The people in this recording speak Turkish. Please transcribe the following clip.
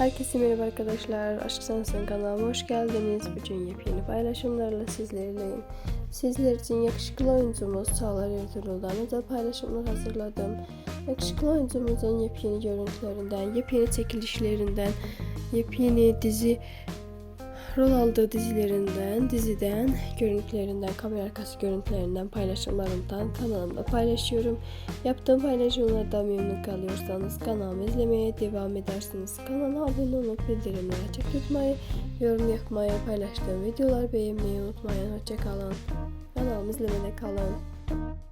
Herkese merhaba arkadaşlar. Aşk Sensin kanalıma hoş geldiniz. Bugün yepyeni paylaşımlarla sizlerleyim. Sizler için yakışıklı oyuncumuz Çağlar Ertuğrul'dan özel paylaşımlar hazırladım. Yakışıklı oyuncumuzun yepyeni görüntülerinden, yepyeni çekilişlerinden, yepyeni dizi rol aldığı dizilerinden, diziden, görüntülerinden, kamera arkası görüntülerinden, paylaşımlarımdan kanalımda paylaşıyorum. Yaptığım paylaşımlardan memnun kalıyorsanız kanalımı izlemeye devam edersiniz. Kanala abone olup bildirimleri açık tutmayı, yorum yapmayı, paylaştığım videolar beğenmeyi unutmayın. Hoşçakalın. Kanalımı izlemede kalın.